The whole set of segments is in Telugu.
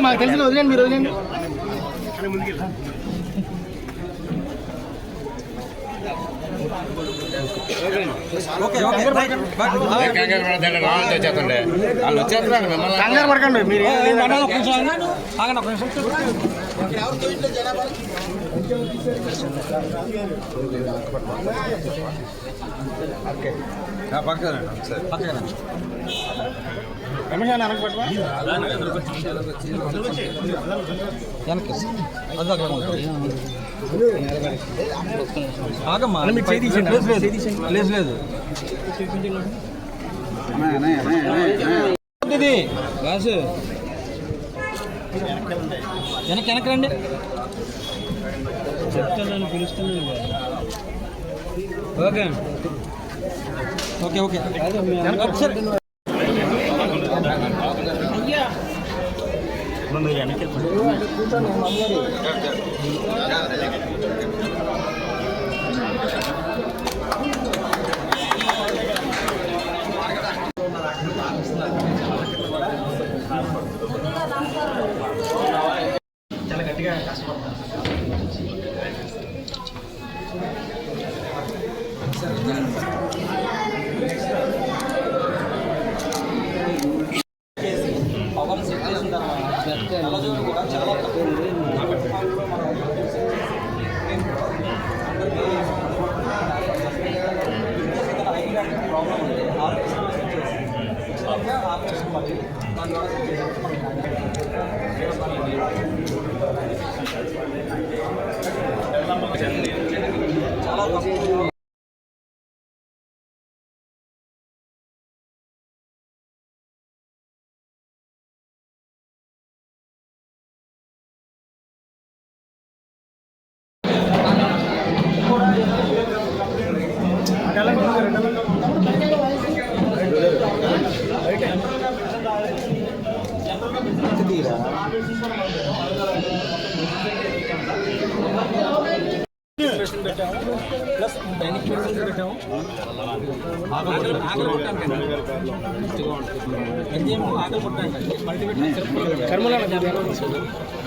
మాకు తెలిసిన వదిలేండి మీరు వదిలేండి కంగారు పడకండి మీరు రమేష్ అన్న వెనక్కి పట్టుకో. ఆగమ్మా లేదు లేదు వెనక వెనక్కి వెనక్కి రండి చెప్తాను పిలుస్తున్నాను okay. Okay okay.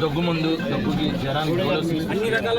దగ్గు ముందు దగ్గుకి జ్వరానికి అన్ని రకాల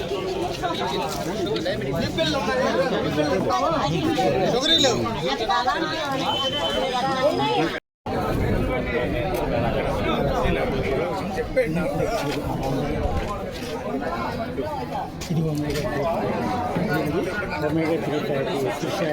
ఇది ఒమేగా త్రీ థర్టీ శిష్య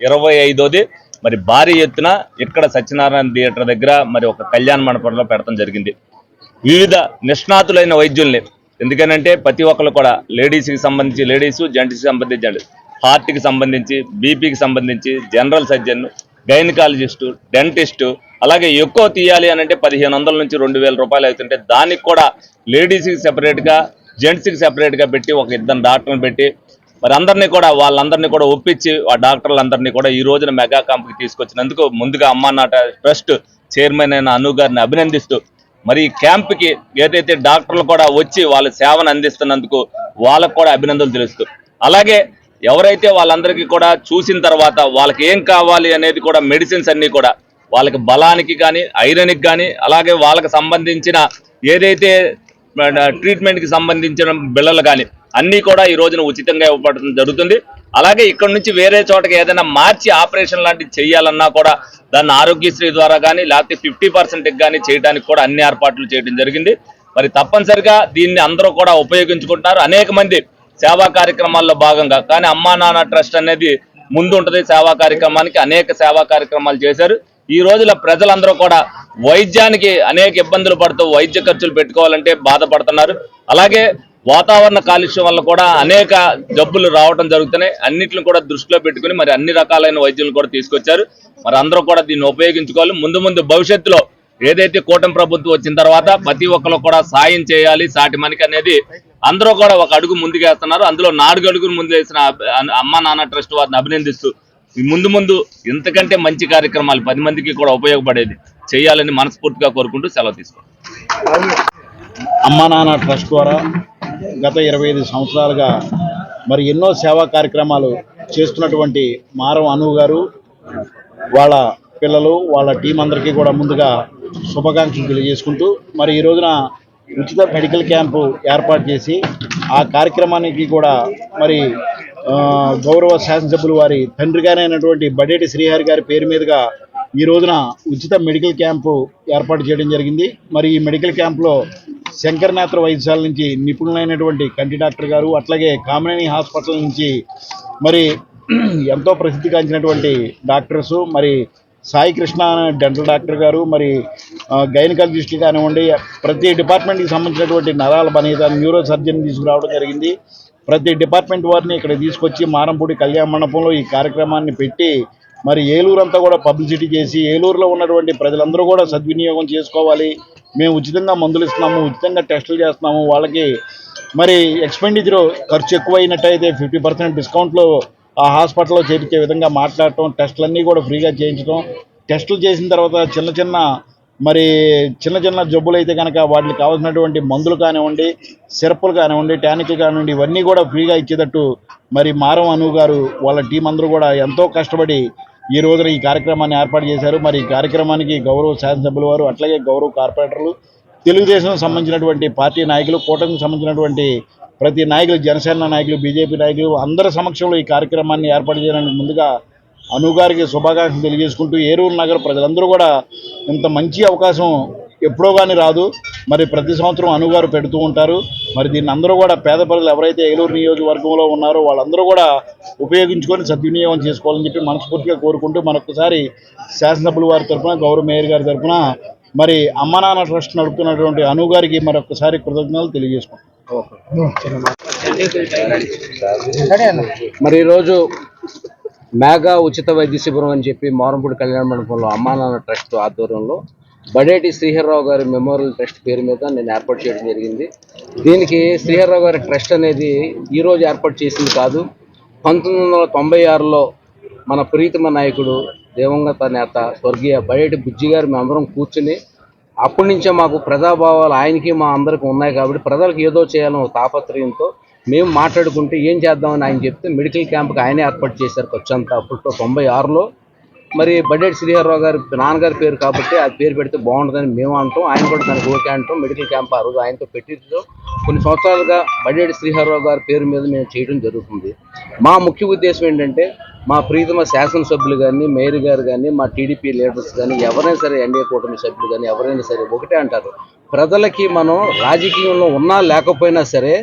ఇరవై ఐదోది మరి భారీ ఎత్తున ఇక్కడ సత్యనారాయణ థియేటర్ దగ్గర మరి ఒక కళ్యాణ మండపంలో పెడతం జరిగింది. వివిధ నిష్ణాతులైన వైద్యుల్ని ఎందుకనంటే ప్రతి ఒక్కరు కూడా లేడీస్కి సంబంధించి లేడీస్ జెంట్స్కి సంబంధించి హార్ట్కి సంబంధించి బీపీకి సంబంధించి జనరల్ సర్జన్ గైనకాలజిస్టు డెంటిస్టు అలాగే ఎక్కువ తీయాలి అని అంటే పదిహేను వందల నుంచి రెండు వేల రూపాయలు అవుతుంటే దానికి కూడా లేడీస్కి సెపరేట్గా జెంట్స్కి సెపరేట్గా పెట్టి ఒక ఇద్దరు డాక్టర్ని పెట్టి మరి అందరినీ కూడా వాళ్ళందరినీ కూడా ఒప్పించి ఆ డాక్టర్లందరినీ కూడా ఈ రోజున మెగా క్యాంప్కి తీసుకొచ్చినందుకు ముందుగా అమ్మ నాట ట్రస్ట్ చైర్మన్ అయిన అను గారిని అభినందిస్తూ మరి ఈ క్యాంప్కి ఏదైతే డాక్టర్లు కూడా వచ్చి వాళ్ళ సేవను అందిస్తున్నందుకు వాళ్ళకు కూడా అభినందనలు తెలుస్తూ అలాగే ఎవరైతే వాళ్ళందరికీ కూడా చూసిన తర్వాత వాళ్ళకి ఏం కావాలి అనేది కూడా మెడిసిన్స్ అన్నీ కూడా వాళ్ళకి బలానికి కానీ ఐరన్కి కానీ అలాగే వాళ్ళకి సంబంధించిన ఏదైతే ట్రీట్మెంట్కి సంబంధించిన బిళ్ళలు కానీ అన్నీ కూడా ఈ రోజున ఉచితంగా ఇవ్వబడటం జరుగుతుంది. అలాగే ఇక్కడ నుంచి వేరే చోటకి ఏదైనా మార్చి ఆపరేషన్ లాంటివి చేయాలన్నా కూడా దాన్ని ఆరోగ్యశ్రీ ద్వారా కానీ లేకపోతే ఫిఫ్టీ పర్సెంట్కి కానీ చేయడానికి కూడా అన్ని ఏర్పాట్లు చేయడం జరిగింది. మరి తప్పనిసరిగా దీన్ని అందరూ కూడా ఉపయోగించుకుంటున్నారు అనేక మంది సేవా కార్యక్రమాల్లో భాగంగా కానీ అమ్మా నాన్న ట్రస్ట్ అనేది ముందు ఉంటుంది సేవా కార్యక్రమానికి అనేక సేవా కార్యక్రమాలు చేశారు. ఈ రోజుల ప్రజలందరూ కూడా వైద్యానికి అనేక ఇబ్బందులు పడుతూ వైద్య ఖర్చులు పెట్టుకోవాలంటే బాధపడుతున్నారు. అలాగే వాతావరణ కాలుష్యం వల్ల కూడా అనేక జబ్బులు రావడం జరుగుతున్నాయి. అన్నిటిని కూడా దృష్టిలో పెట్టుకుని మరి అన్ని రకాలైన వైద్యులను కూడా తీసుకొచ్చారు. మరి అందరూ కూడా దీన్ని ఉపయోగించుకోవాలి. ముందు ముందు భవిష్యత్తులో ఏదైతే కూటమి ప్రభుత్వం వచ్చిన తర్వాత ప్రతి ఒక్కరు కూడా సాయం చేయాలి. సాటి మనకి అనేది అందరూ కూడా ఒక అడుగు ముందుకేస్తున్నారు. అందులో నాలుగు అడుగులు ముందు వేసిన అ- అమ్మ నాన్న ట్రస్ట్ వారిని అభినందిస్తూ ముందు ముందు ఇంతకంటే మంచి కార్యక్రమాలు పది మందికి కూడా ఉపయోగపడేది చేయాలని మనస్ఫూర్తిగా కోరుకుంటూ సెలవు తీసుకోండి అమ్మా నాన్న ట్రస్ట్ ద్వారా గత ఇరవై ఐదు సంవత్సరాలుగా మరి ఎన్నో సేవా కార్యక్రమాలు చేస్తున్నటువంటి మారం అను గారు వాళ్ళ పిల్లలు వాళ్ళ టీం అందరికీ కూడా ముందుగా శుభాకాంక్షలు తెలియజేసుకుంటూ మరి ఈ రోజున ఉచిత మెడికల్ క్యాంపు ఏర్పాటు చేసి ఆ కార్యక్రమానికి కూడా మరి గౌరవ శాసనసభ్యులు వారి తండ్రి గారైనటువంటి బడేటి శ్రీహరి గారి పేరు మీదుగా ఈ రోజున ఉచిత మెడికల్ క్యాంపు ఏర్పాటు చేయడం జరిగింది. మరి ఈ మెడికల్ క్యాంపులో శంకరనేత్ర వైద్యశాల నుంచి నిపుణులైనటువంటి కంటి డాక్టర్ గారు అట్లాగే కామినేని హాస్పిటల్ నుంచి మరి ఎంతో ప్రసిద్ధిగాంచినటువంటి డాక్టర్స్ మరి సాయి కృష్ణ డెంటల్ డాక్టర్ గారు మరి గైనకాలజిస్ట్ కానివ్వండి ప్రతి డిపార్ట్మెంట్కి సంబంధించినటువంటి నరాల బనీత న్యూరో సర్జన్ తీసుకురావడం జరిగింది. ప్రతి డిపార్ట్మెంట్ వారిని ఇక్కడ తీసుకొచ్చి మారంపూడి కళ్యాణ మండపంలో ఈ కార్యక్రమాన్ని పెట్టి మరి ఏలూరు అంతా కూడా పబ్లిసిటీ చేసి ఏలూరులో ఉన్నటువంటి ప్రజలందరూ కూడా సద్వినియోగం చేసుకోవాలి. మేము ఉచితంగా మందులు ఇస్తున్నాము ఉచితంగా టెస్టులు చేస్తున్నాము. వాళ్ళకి మరి ఎక్స్పెండిచర్ ఖర్చు ఎక్కువైనట్టయితే ఫిఫ్టీ పర్సెంట్ డిస్కౌంట్లో ఆ హాస్పిటల్లో చేపించే విధంగా మాట్లాడటం టెస్టులన్నీ కూడా ఫ్రీగా చేయించడం టెస్టులు చేసిన తర్వాత చిన్న చిన్న మరి చిన్న చిన్న జబ్బులు అయితే కనుక వాటికి కావాల్సినటువంటి మందులు కానివ్వండి సిరప్పులు కానివ్వండి టానిక్లు కానివ్వండి ఇవన్నీ కూడా ఫ్రీగా ఇచ్చేటట్టు మరి మారం అను గారు వాళ్ళ టీం అందరూ కూడా ఎంతో కష్టపడి ఈ రోజున ఈ కార్యక్రమాన్ని ఏర్పాటు చేశారు. మరి ఈ కార్యక్రమానికి గౌరవ శాసనసభ్యుల వారు అట్లాగే గౌరవ కార్పొరేటర్లు తెలుగుదేశం సంబంధించినటువంటి పార్టీ నాయకులు కూటమికి సంబంధించినటువంటి ప్రతి నాయకులు జనసేన నాయకులు బీజేపీ నాయకులు అందరి సమక్షంలో ఈ కార్యక్రమాన్ని ఏర్పాటు చేయడానికి ముందుగా అను గారికి శుభాకాంక్షలు తెలియజేసుకుంటూ ఏరూరు నగర ప్రజలందరూ కూడా ఇంత మంచి అవకాశం ఎప్పుడో కానీ రాదు. మరి ప్రతి సంవత్సరం అనుగారు పెడుతూ ఉంటారు. మరి దీన్ని అందరూ కూడా పేద ప్రజలు ఎవరైతే ఏలూరు నియోజకవర్గంలో ఉన్నారో వాళ్ళందరూ కూడా ఉపయోగించుకొని సద్వినియోగం చేసుకోవాలని చెప్పి మనస్ఫూర్తిగా కోరుకుంటూ మరొకసారి శాసనసభ్యుల వారి తరఫున గౌరవ మేయర్ గారి తరఫున మరి అమ్మ నాన్న ట్రస్ట్ నడుపుతున్నటువంటి అను గారికి మరొకసారి కృతజ్ఞతలు తెలియజేసుకుంటాం మరి ఈరోజు మేఘా ఉచిత వైద్య శిబిరం అని చెప్పి మారంపూడి కళ్యాణ మండపంలో అమ్మానాన్న ట్రస్ట్ ఆధ్వర్యంలో బడేటి శ్రీహర్రావు గారి మెమోరియల్ ట్రస్ట్ పేరు మీద నేను ఏర్పాటు చేయడం జరిగింది. దీనికి శ్రీహర్రావు గారి ట్రస్ట్ అనేది ఈ రోజు ఏర్పాటు చేసింది కాదు. పంతొమ్మిది వందల తొంభై ఆరులో మన ప్రీతమ నాయకుడు దివంగత నేత స్వర్గీయ బయటి బుజ్జి గారు మేమందరం కూర్చుని అప్పటి నుంచే మాకు ప్రజాభావాలు ఆయనకి మా అందరికి ఉన్నాయి కాబట్టి ప్రజలకు ఏదో చేయాలని తాపత్రయంతో మేము మాట్లాడుకుంటే ఏం చేద్దామని ఆయన చెప్తే మెడికల్ క్యాంప్కి ఆయనే ఏర్పాటు చేశారు ఖర్చు అంతా అప్పట్లో తొంభై ఆరులో. మరి బడ్డెడ్ శ్రీహర్రావు గారి నాన్నగారి పేరు కాబట్టి ఆ పేరు పెడితే బాగుంటుందని మేము అంటాం. ఆయన కూడా దానికి ఓకే అంటాం. మెడికల్ క్యాంప్ ఆ రోజు ఆయనతో పెట్టించడం కొన్ని సంవత్సరాలుగా బడ్డెట్ శ్రీహర్రావు గారి పేరు మీద మేము చేయడం జరుగుతుంది. మా ముఖ్య ఉద్దేశం ఏంటంటే మా ప్రీతమ శాసనసభ్యులు కానీ మేయర్ గారు కానీ మా టీడీపీ లీడర్స్ కానీ ఎవరైనా సరే ఎన్డీఏ కూటమి సభ్యులు కానీ ఎవరైనా సరే ఒకటే అంటారు. ప్రజలకి మనం రాజకీయంలో ఉన్నా లేకపోయినా సరే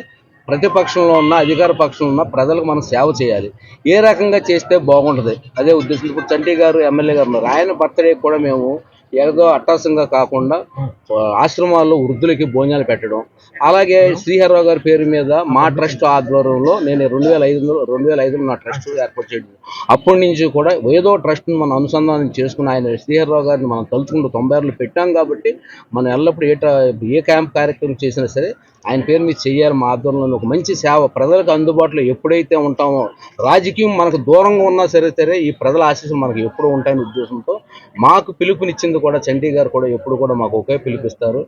ప్రతిపక్షంలో ఉన్న అధికార పక్షంలో ఉన్న ప్రజలకు మనం సేవ చేయాలి. ఏ రకంగా చేస్తే బాగుంటుంది? అదే ఉద్దేశం. ఇప్పుడు చంటి గారు ఎమ్మెల్యే గారు ఉన్నారు. ఆయన బర్త్డే కూడా మేము ఏదో అట్టాసంగా కాకుండా ఆశ్రమాల్లో వృద్ధులకి భోజనాలు పెట్టడం. అలాగే శ్రీహరరావు గారి పేరు మీద మా ట్రస్ట్ ఆధ్వర్యంలో నేను రెండు వేల ఐదు రెండు వేల ఐదులో నా ట్రస్ట్ ఏర్పాటు చేయడం. అప్పటి నుంచి కూడా ఏదో ట్రస్ట్ని మనం అనుసంధానం చేసుకుని ఆయన శ్రీహరరావు గారిని మనం తలుచుకుంటూ తొంభై ఆరులో పెట్టాం కాబట్టి మనం ఎల్లప్పుడూ ఏ ఏ క్యాంప్ కార్యక్రమం చేసినా సరే ఆయన పేరు మీద చెయ్యాలి మా ఆధ్వర్యంలో. ఒక మంచి సేవ ప్రజలకు అందుబాటులో ఎప్పుడైతే ఉంటామో రాజకీయం మనకు దూరంగా ఉన్నా సరే సరే ఈ ప్రజల ఆశీస్సులు మనకు ఎప్పుడు ఉంటాయని ఉద్దేశంతో మాకు పిలుపునిచ్చింది కూడా చండీ గారు కూడా ఎప్పుడు కూడా మాకు ఒకే పిలుపిస్తారు.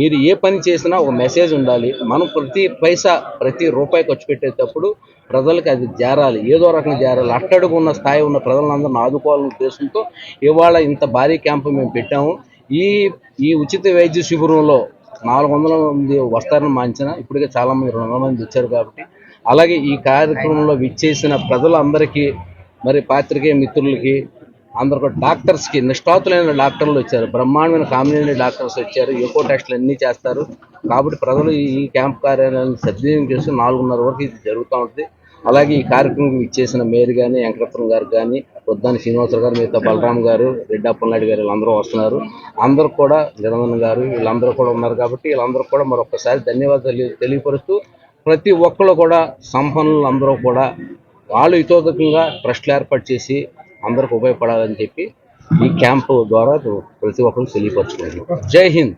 మీరు ఏ పని చేసినా ఒక మెసేజ్ ఉండాలి. మనం ప్రతి పైసా ప్రతి రూపాయి ఖర్చు పెట్టేటప్పుడు ప్రజలకు అది చేరాలి ఏదో రకంగా చేరాలి అట్టడుగు ఉన్న స్థాయి ఉన్న ప్రజలందరిని ఆదుకోవాలనే ఉద్దేశంతో ఇవాళ ఇంత భారీ క్యాంపు మేము పెట్టాము. ఈ ఈ ఉచిత వైద్య శిబిరంలో నాలుగు వందల మంది వస్తారని మాంచిన. ఇప్పటికే చాలామంది రెండు వందల మంది వచ్చారు కాబట్టి. అలాగే ఈ కార్యక్రమంలో విచ్చేసిన ప్రజలందరికీ మరి పాత్రికేయ మిత్రులకి అందరు డాక్టర్స్కి నిష్ఠాతులైన డాక్టర్లు వచ్చారు. బ్రహ్మాండమైన కామినేని డాక్టర్స్ వచ్చారు. ఎకో టెస్టులు అన్నీ చేస్తారు. కాబట్టి ప్రజలు ఈ క్యాంప్ కార్యాలయాన్ని సద్వినియోగం చేసి నాలుగున్నర వరకు ఇది జరుగుతూ ఉంటుంది. అలాగే ఈ కార్యక్రమం ఇచ్చేసిన మేయర్ కానీ వెంకటరత్నం గారు కానీ పొద్దాని శ్రీనివాసరావు గారు మిగతా బలరాం గారు రెడ్డి గారు వీళ్ళందరూ వస్తున్నారు. అందరూ కూడా జగన్ గారు వీళ్ళందరూ కూడా ఉన్నారు కాబట్టి వీళ్ళందరూ కూడా మరొకసారి ధన్యవాదాలు తెలియపరుస్తూ ప్రతి ఒక్కళ్ళు కూడా సంపన్నులు అందరూ కూడా వాళ్ళు ఇతోదకంగా ట్రస్ట్లు ఏర్పాటు చేసి అందరికి ఉపయోగపడాలని చెప్పి ఈ క్యాంపు ద్వారా ప్రతి ఒక్కరు తెలియపరచుకున్నారు జై హింద్!